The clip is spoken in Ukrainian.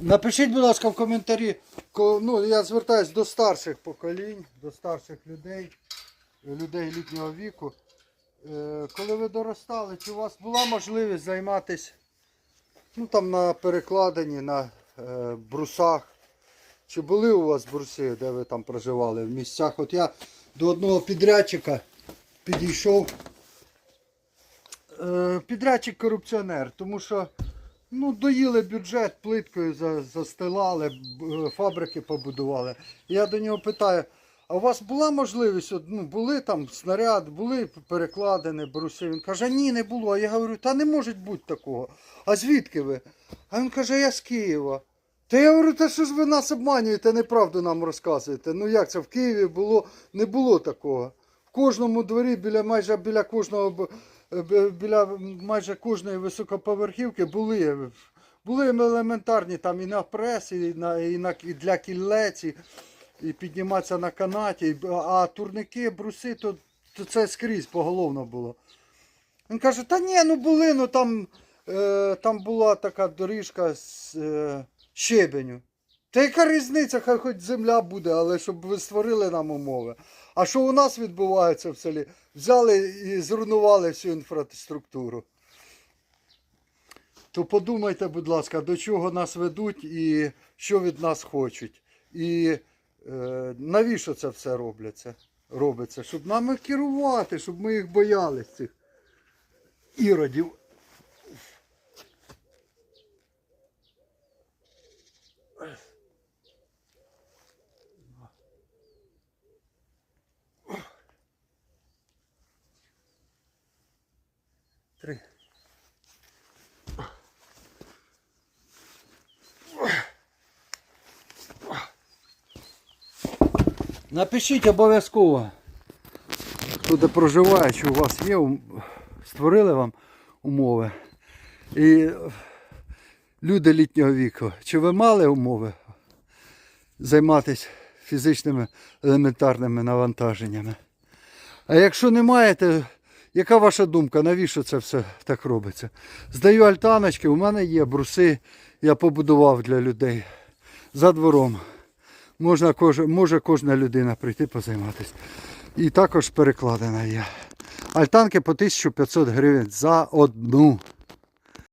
Напишіть, будь ласка, в коментарі. ко- Ну, я звертаюсь до старших поколінь, до старших людей, людей літнього віку. Е, Коли ви доростали, чи у вас була можливість займатися ну, там, на перекладині, на е, брусах? Чи були у вас бруси, де ви там проживали в місцях? От я до одного підрядчика підійшов. Е, Підрядчик корупціонер, тому що ну, доїли бюджет, плиткою за- застилали, е, фабрики побудували. Я до нього питаю, а у вас була можливість, ну, були там снаряд, були перекладені бруси? Він каже, ні, не було. А я говорю, та не може бути такого. А звідки ви? А він каже, я з Києва. Та я говорю, та що ж ви нас обманюєте, неправду нам розказуєте. Ну як це в Києві було, не було такого. В кожному дворі, біля майже біля кожного біля майже кожної високоповерхівки були. Були елементарні там і на прес, і, на, і, на, для кілець, і, і підніматися на канаті. А турники, бруси, то, то це скрізь поголовно було. Він каже, та ні, ну були, ну там, е, там була така доріжка з е, щебеню. Та яка різниця, хай хоч земля буде, але щоб ви створили нам умови. А що у нас відбувається в селі? Взяли і зруйнували всю інфраструктуру. То подумайте, будь ласка, до чого нас ведуть і що від нас хочуть. І е, навіщо це все робляться? робиться? Щоб нами керувати, щоб ми їх боялись, цих іродів. Три. Напишіть обов'язково, хто де проживає, чи у вас є, створили вам умови. І люди літнього віку, чи ви мали умови займатися фізичними елементарними навантаженнями? А якщо не маєте, яка ваша думка, навіщо це все так робиться? Здаю альтаночки, у мене є бруси, я побудував для людей за двором. Можна, може кожна людина прийти позайматися. І також перекладена є. Альтанки по 1500 гривень за одну.